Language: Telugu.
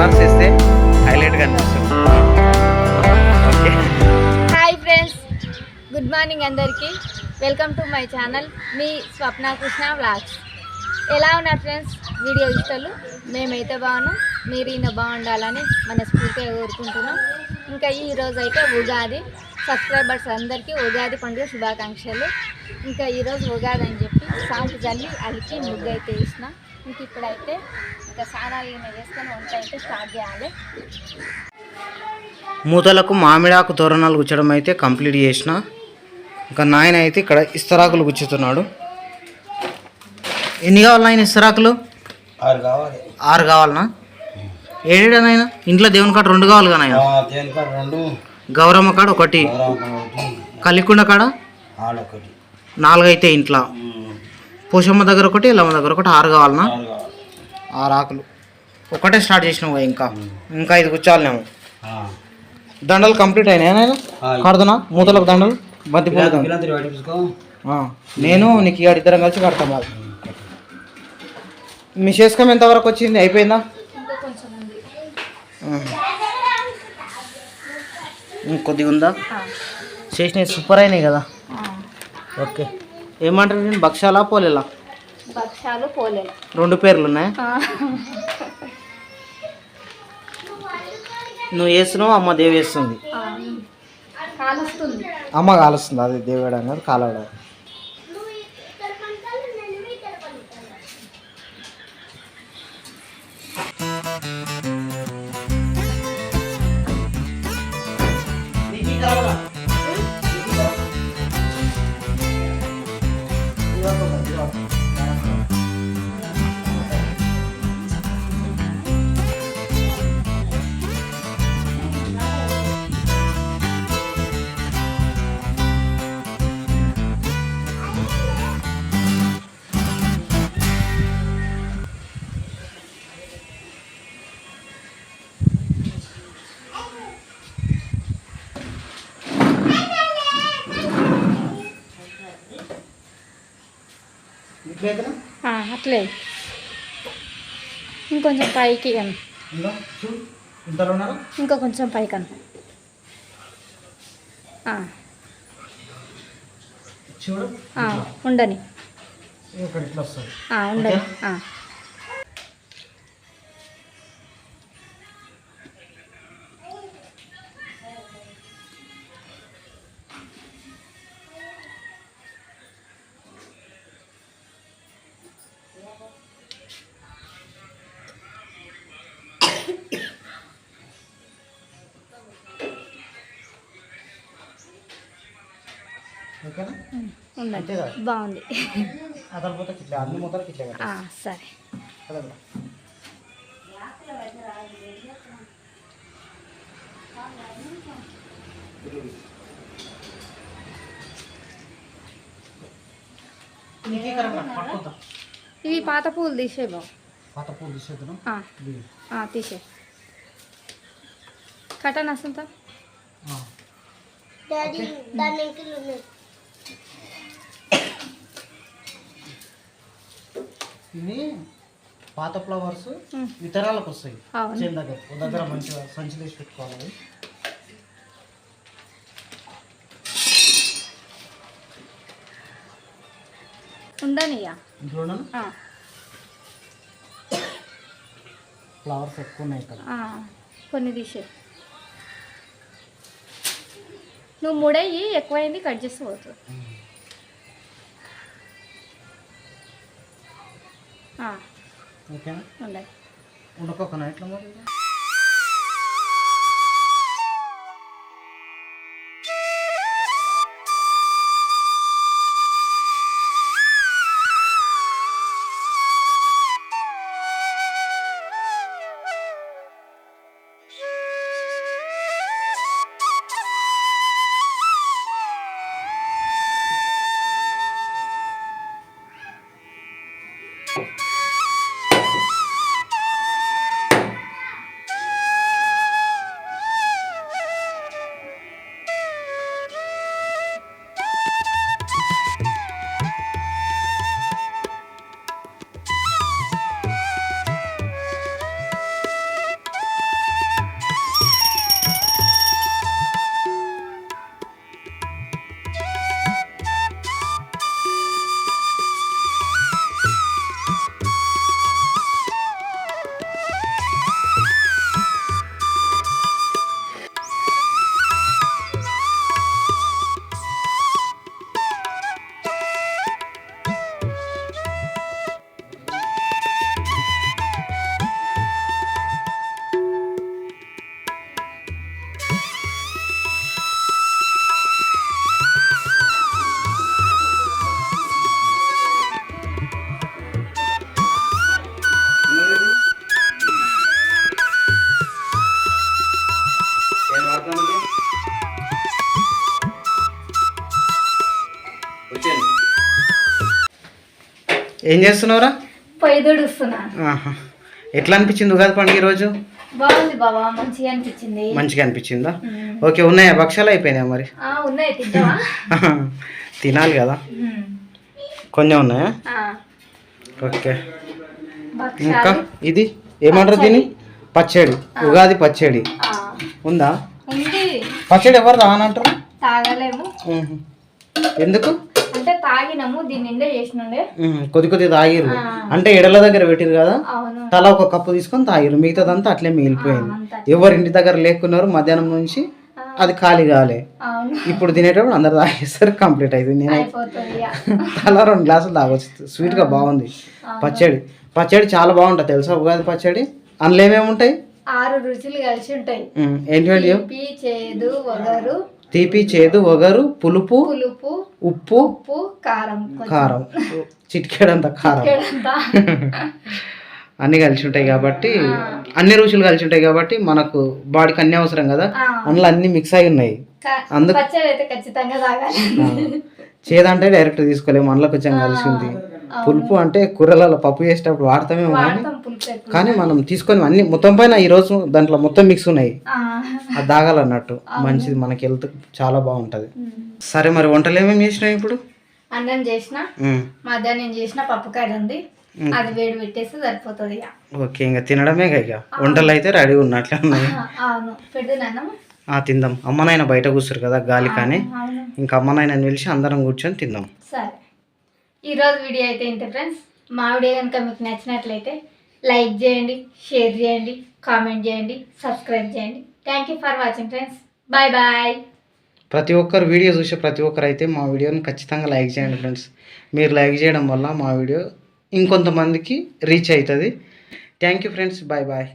కలర్స్ ఇస్తే హైలైట్ కనిపిస్తుంది okay. Hi friends good morning అందరికీ. వెల్కమ్ టు మై ఛానల్ మీ స్వప్న కృష్ణ వ్లాగ్స్. ఎలా ఉన్నారు ఫ్రెండ్స్? వీడియో ఇష్టాలు? మేమైతే బాగున్నాం మీరు ఈయన బాగుండాలని మనస్ఫూర్తిగా కోరుకుంటున్నాం. ఇంకా ఈరోజు అయితే ఉగాది సబ్స్క్రైబర్స్ అందరికీ ఉగాది పండుగ శుభాకాంక్షలు. ఇంకా ఈరోజు ఉగాది అని చెప్పి సాంపు జల్లి అలికి ముగ్గు అయితే వేసిన. ఇంక ఇప్పుడైతే ఇంకా స్నానాలు ఈయన వేసుకొని వంట అయితే స్టార్ట్ చేయాలి. మూతలకు మామిడాకు తోరణాలు గుచ్చడం అయితే కంప్లీట్ చేసిన. ఇంకా నాయన అయితే ఇక్కడ ఇస్తరాకులు గుచ్చుతున్నాడు. ఎన్ని కావాలి నాయన ఇస్తరాకులు? ఆరు కావాలి. ఆరు కావాలనా? ఏడా నాయన? ఇంట్లో దేవుని కాడ రెండు కావాలి నాయన? రెండు. గౌరమ్మ కాడ ఒకటి. కలికుండ కాడ ఆడొకటి నాలుగు అయితే ఇంట్లో. పోషమ్మ దగ్గర ఒకటి ఎల్లమ్మ దగ్గర ఒకటి ఆరు కావాలనా? ఆరు ఆకులు. ఒకటే స్టార్ట్ చేసినావు ఇంకా. ఇంకా ఐదు ఆ. దండలు కంప్లీట్ అయినాయి కడదనా? మూతలకు దండలు? బంతి నేను నీకు ఇవాడు ఇద్దరం కలిసి కడతాం మాది మీ శేషకం ఎంతవరకు వచ్చింది? అయిపోయిందా? ఇంకా కొంచెం ఉంది. కొద్దిగా ఉందా? చేసినవి సూపర్ అయినాయి కదా. ఓకే. ఏమంటారు నేను భక్షాలా పోలేలా? భక్ష్యాలు పోలేలు. రెండు పేర్లు ఉన్నాయి నువ్వు వేస్తున్నావు అమ్మ దేవి వేస్తుంది. అమ్మ కాలుస్తుంది అది దేవేడు అనేది కాలవడం అట్లే. ఇంకొంచెం పైకి ఇంకా కొంచెం పైకి ఆ, ఉండని. ఇక్కడ ఇట్లా వస్తుంది. ఆ, ఉండని. కదా? బాగుంది సరే. ఇవి పాత పూలు తీసే బాబు. పాత పూలు తీసేద్దాం ఆ, ఆ, తీసే కటన్ వస్తుందా ఇవి పాత ఫ్లవర్స్ ఉమ్. వితరాలకు వస్తాయి చేను దగ్గర. దగ్గర మంచిగా సంచి తీసి పెట్టుకోవాలి. ఉండనియా ఫ్లవర్స్ ఎక్కువ ఉన్నాయి ఇక్కడ కొన్ని తీసే నువ్వు ముడయ్యి ఎక్కువైంది కట్ చేసి పోతుంది. ఓకేనా ఉండాలి ఉండకొకనా ఎట్లా మరి ఏం చేస్తున్నావురా? పొయ్యి దుడుస్తున్నా ఆహా. ఎట్లా అనిపించింది ఉగాది పండుగ ఈరోజు? బాగుంది బాబా మంచిగా అనిపించింది. మంచిగా అనిపించిందా? మ్మ్. ఓకే ఉన్నాయా? భక్షాలు అయిపోయినాయా మరి? ఆ, ఉన్నాయి తింటావా? తినాలి కదా. మ్మ్. కొన్ని ఉన్నాయా? ఆ, ఓకే. ఇంకా భక్షాలు ఇది? ఏమంటారు దీన్ని? పచ్చడి. ఉగాది పచ్చడి. ఆ, ఉందా? ఉంది. పచ్చడి ఎవరు రానంటారు? తాగలేము. మ్మ్. ఎందుకు? తాగినాము దీని నిండే చేసినుండే. మ్మ్. కొద్ది కొద్ది తాగిరు. అంటే ఎడల దగ్గర పెట్టిరు కదా? తలా ఒక కప్పు తీసుకొని తాగిరు మిగతాదంతా అట్లే మిగిలిపోయింది. ఎవరు ఇంటి దగ్గర లేకున్నారు మధ్యాహ్నం నుంచి అది ఖాళీ కాలే. ఇప్పుడు తినేటప్పుడు అందరు తాగేస్తారు కంప్లీట్ అవుతుంది నేను. తలా రెండు గ్లాసులు తాగొచ్చు. స్వీట్గా బాగుంది. పచ్చడి. పచ్చడి చాలా బాగుంటుంది తెలుసా ఉగాది పచ్చడి? అందులో ఏమేమి ఉంటాయి? ఆరు రుచులు కలిసి ఉంటాయి. ఏంటి చేదు వగరు తీపి చేదు ఒగరు పులుపు పులుపు ఉప్పు ఉప్పు కారం కారం. చిటికేడంత కారం. అన్ని కలిసి ఉంటాయి కాబట్టి అన్ని రుచులు కలిసి ఉంటాయి కాబట్టి మనకు బాడీకి అన్ని అవసరం కదా. అందులో అన్ని మిక్స్ అయి ఉన్నాయి. అందుకు- చేదంటే డైరెక్ట్ తీసుకోలేము. అందులో కొంచెం కలిసి ఉంది. పులుపు అంటే కూరలలో పప్పు చేసేటప్పుడు వాడతామేమో కానీ. కానీ మనం తీసుకొని అన్ని మొత్తం పైన ఈ రోజు దాంట్లో మొత్తం మిక్స్ ఉన్నాయి. ఆ. అది తాగాలన్నట్టు మంచిది. మనకి హెల్త్ చాలా బాగుంటది. సరే మరి వంటలు ఏమేమి చేసినావు ఇప్పుడు? అన్నం చేసిన. మధ్యాహ్నం చేసిన పప్పు కర్రీ ఉంది అది వేడి పెట్టేస్తే సరిపోతుంది ఓకే ఇంకా తినడమే ఇక వంటలు అయితే రెడీ ఉన్నట్లే ఉన్నాయి. అవును. తిందాం. అమ్మనాయన బయట కూర్చురు కదా గాలి కానీ. ఇంకా అమ్మనాయన పిలిచి అందరం కూర్చొని తిందాం. సరే. ఈరోజు వీడియో అయితే ఇంతే ఫ్రెండ్స్. మా వీడియో కనుక మీకు నచ్చినట్లయితే లైక్ చేయండి షేర్ చేయండి కామెంట్ చేయండి సబ్స్క్రైబ్ చేయండి. Thank you for watching friends bye bye ప్రతి ఒక్కరు వీడియో చూసే ప్రతి ఒక్కరు అయితే మా వీడియోని ఖచ్చితంగా లైక్ చేయండి ఫ్రెండ్స్ మీరు లైక్ చేయడం వల్ల మా వీడియో ఇంకొంతమందికి రీచ్ అవుతుంది. Thank you friends bye bye